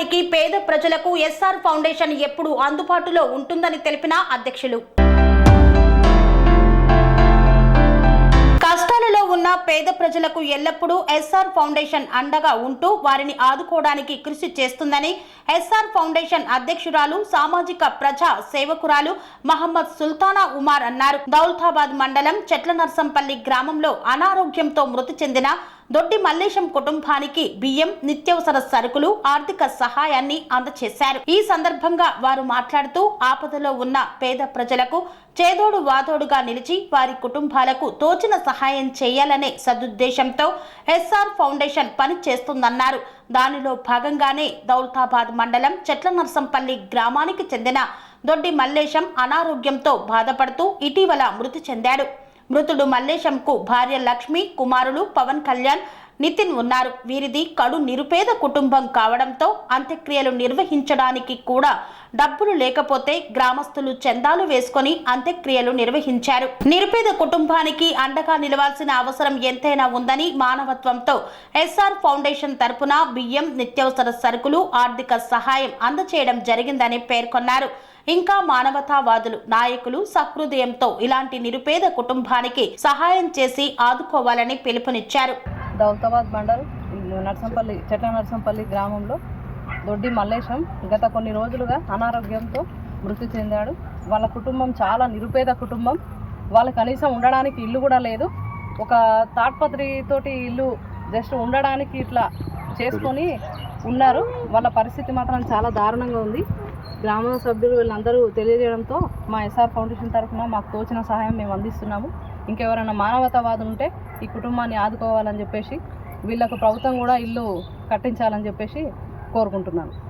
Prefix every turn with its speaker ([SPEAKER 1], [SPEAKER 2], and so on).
[SPEAKER 1] వారికి పేద ప్రజలకు ఎస్ఆర్ ఫౌండేషన్ ఎప్పుడు అందుబాటులో ఉంటుందని తెలిపిన అధ్యక్షులు. కష్టాలలో ఉన్న పేద ప్రజలకు ఎల్లప్పుడూ ఎస్ఆర్ ఫౌండేషన్ అండగా ఉంటూ వారిని ఆదుకోవడానికి కృషి చేస్తుందని ఎస్ఆర్ ఫౌండేషన్ అధ్యక్షురాలు సామాజిక ప్రజా సేవకురాలు మహమ్మద్ సుల్తానా ఉమార్ అన్నారు. దౌల్తాబాద్ మండలం చెట్ల నర్సంపల్లి గ్రామంలో అనారోగ్యంతో మృతి చెందిన దొడ్డి మల్లేశం కుటుంబానికి బియ్యం నిత్యావసర సరుకులు ఆర్థిక సహాయాన్ని అందజేశారు ఈ సందర్భంగా వారు మాట్లాడుతూ ఆపదలో ఉన్న పేద ప్రజలకు చేదోడు వాదోడుగా నిలిచి వారి కుటుంబాలకు తోచిన సహాయం చేయాలనే సదుద్దేశంతో ఎస్ఆర్ ఫౌండేషన్ పని చేస్తుందన్నారు. దానిలో భాగంగానే దౌల్తాబాద్ మండలం చెట్ల నర్సంపల్లి గ్రామానికి చెందిన దొడ్డి మల్లేశం అనారోగ్యంతో బాధపడుతూ ఇటీవల మృతి చెందాడు. మృతుడు మల్లేశంకు భార్య లక్ష్మి కుమారులు పవన్ కళ్యాణ్ నితిన్ ఉన్నారు. వీరిది కడు నిరుపేద కుటుంబం కావడంతో అంత్యక్రియలు నిర్వహించడానికి కూడా డబ్బులు లేకపోతే గ్రామస్తులు చందాలు వేసుకొని అంత్యక్రియలు నిర్వహించారు. నిరుపేద కుటుంబానికి అండగా నిలవాల్సిన అవసరం ఎంతైనా ఉందని మానవత్వంతో ఎస్ఆర్ ఫౌండేషన్ తరపున బియ్యం నిత్యావసర సరుకులు ఆర్థిక సహాయం అందచేయడం జరిగిందని పేర్కొన్నారు. ఇంకా మానవతావాదులు నాయకులు సహృదయంతో ఇలాంటి నిరుపేద కుటుంబానికి సహాయం చేసి ఆదుకోవాలని పిలుపునిచ్చారు.
[SPEAKER 2] దౌలతాబాద్ మండల్ నర్సంపల్లి చెట్ల నర్సంపల్లి గ్రామంలో దొడ్డి మల్లేశం గత కొన్ని రోజులుగా అనారోగ్యంతో మృతి చెందాడు. వాళ్ళ కుటుంబం చాలా నిరుపేద కుటుంబం. వాళ్ళ కనీసం ఉండడానికి ఇల్లు కూడా లేదు. ఒక తాడ్పత్రి తోటి ఇల్లు జస్ట్ ఉండడానికి ఇట్లా చేసుకొని ఉన్నారు. వాళ్ళ పరిస్థితి మాత్రం చాలా దారుణంగా ఉంది. గ్రామ సభ్యులు వీళ్ళందరూ తెలియజేయడంతో మా ఎస్ఆర్ ఫౌండేషన్ తరఫున మాకు తోచిన సహాయం మేము అందిస్తున్నాము. ఇంకెవరైనా మానవతావాదులు ఉంటే ఈ కుటుంబాన్ని ఆదుకోవాలని చెప్పేసి వీళ్ళకు ప్రభుత్వం కూడా ఇల్లు కట్టించాలని చెప్పేసి కోరుకుంటున్నాను.